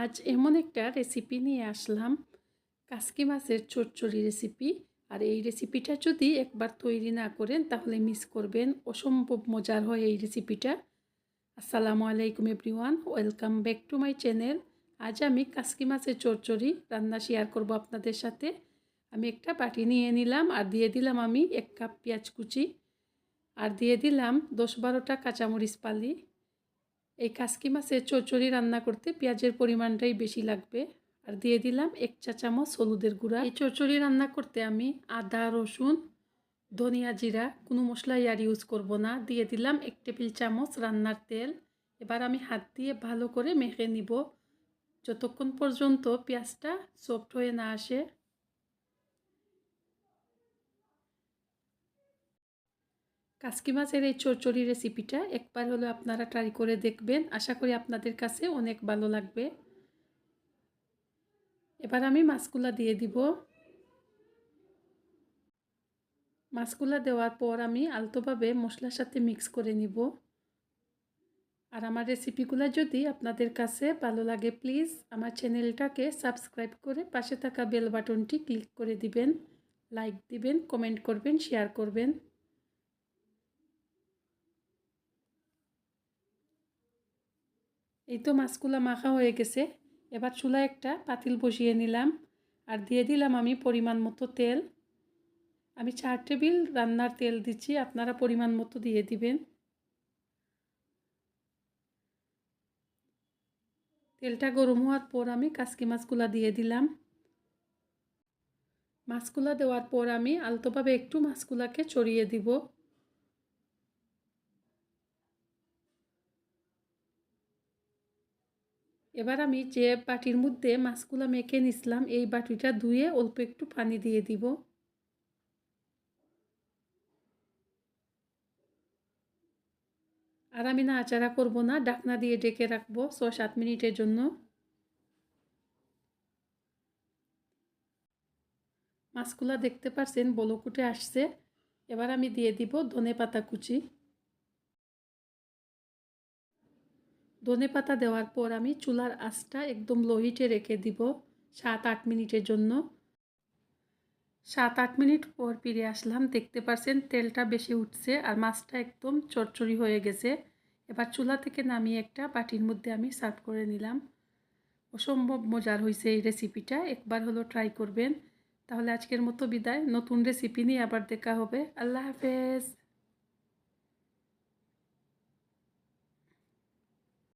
আজ এমন একটা রেসিপি নিয়ে আসলাম। কাসকি মাছের চচ্চড়ি রেসিপি আর এই রেসিপিটা যদি একবার তৈরি না করেন, তাহলে মিস করবেন। অসম্ভব মজার হয় এই রেসিপিটা আসসালামু আলাইকুম everyone welcome back to my channel আজ আমি কাসকি মাছের চচ্চড়ি রান্না শেয়ার করব আপনাদের সাথে। আমি একটা বাটি নিয়ে নিলাম, আর দিয়ে দিলাম আমি এক কাপ পেঁয়াজ কুচি। আর দিয়ে দিলাম দশ বারোটা কাঁচামরিচ পালি। এই কাসকি মাছের চচ্চড়ি রান্না করতে পেঁয়াজের পরিমাণটাই বেশি লাগবে। আর দিয়ে দিলাম এক চা চামচ হলুদের গুঁড়া। এই চচ্চড়ি রান্না করতে আমি আদা, রসুন, ধনিয়া জিরা, কোনো মশলাই আর ইউজ করব না। দিয়ে দিলাম এক টেবিল চামচ রান্নার তেল। এবার আমি হাত দিয়ে ভালো করে মেখে নিব। যতক্ষণ পর্যন্ত পেঁয়াজটা সফট হয়ে না আসে কাসকি মাছের এই চচ্চড়ি রেসিপিটা একবার হলো আপনারা ট্রাই করে দেখবেন। আশা করি আপনাদের কাছে অনেক ভালো লাগবে। এবার আমি মাছগুলা দিয়ে দিব। মাছগুলা দেওয়ার পর আমি আলতোভাবে মশলার সাথে মিক্স করে নিব। আর আমার রেসিপিগুলো যদি আপনাদের কাছে ভালো লাগে প্লিজ আমার চ্যানেলটাকে সাবস্ক্রাইব করে পাশে থাকা বেল বাটনটি ক্লিক করে দিবেন। লাইক দিবেন কমেন্ট করবেন শেয়ার করবেন। এই তো মাছগুলো মাখা হয়ে গেছে। এবার চুলা একটা পাতিল বসিয়ে নিলাম আর দিয়ে দিলাম আমি পরিমাণ মতো তেল। আমি চার টেবিল রান্নার তেল দিচ্ছি, আপনারা পরিমাণ মতো দিয়ে দিবেন। তেলটা গরম হওয়ার পর আমি কাসকি মাছগুলা দিয়ে দিলাম। মাছগুলা দেওয়ার পর আমি আলতোভাবে একটু মাছগুলাকে চড়িয়ে দিব। এবার আমি যে বাটির মধ্যে মাছগুলো মেখে নিছিলাম, এই বাটিটা ধুয়ে অল্প একটু পানি দিয়ে দিব। আর আমি নাড়াচাড়া করব না ডাকনা দিয়ে ডেকে রাখব ছ সাত মিনিটের জন্য। মাছগুলা দেখতে পারছেন বলকুটে আসছে। এবার আমি দিয়ে দিব ধনে পাতা কুচি। ধনে পাতা দেওয়ার পর আমি চুলার আঁচটা একদম লো হিটে রেখে দিব সাত আট মিনিটের জন্য। সাত আট মিনিট পর ফিরে আসলাম, দেখতে পারছেন তেলটা বেশি উঠছে আর মাছটা একদম চরচড়ি হয়ে গেছে। এবার চুলা থেকে নামিয়ে একটা বাটির মধ্যে আমি সার্ভ করে নিলাম। অসম্ভব মজার হয়েছে এই রেসিপিটা একবার হলো ট্রাই করবেন। তাহলে আজকের মতো বিদায়, নতুন রেসিপি নিয়ে আবার দেখা হবে। আল্লাহ হাফেজ।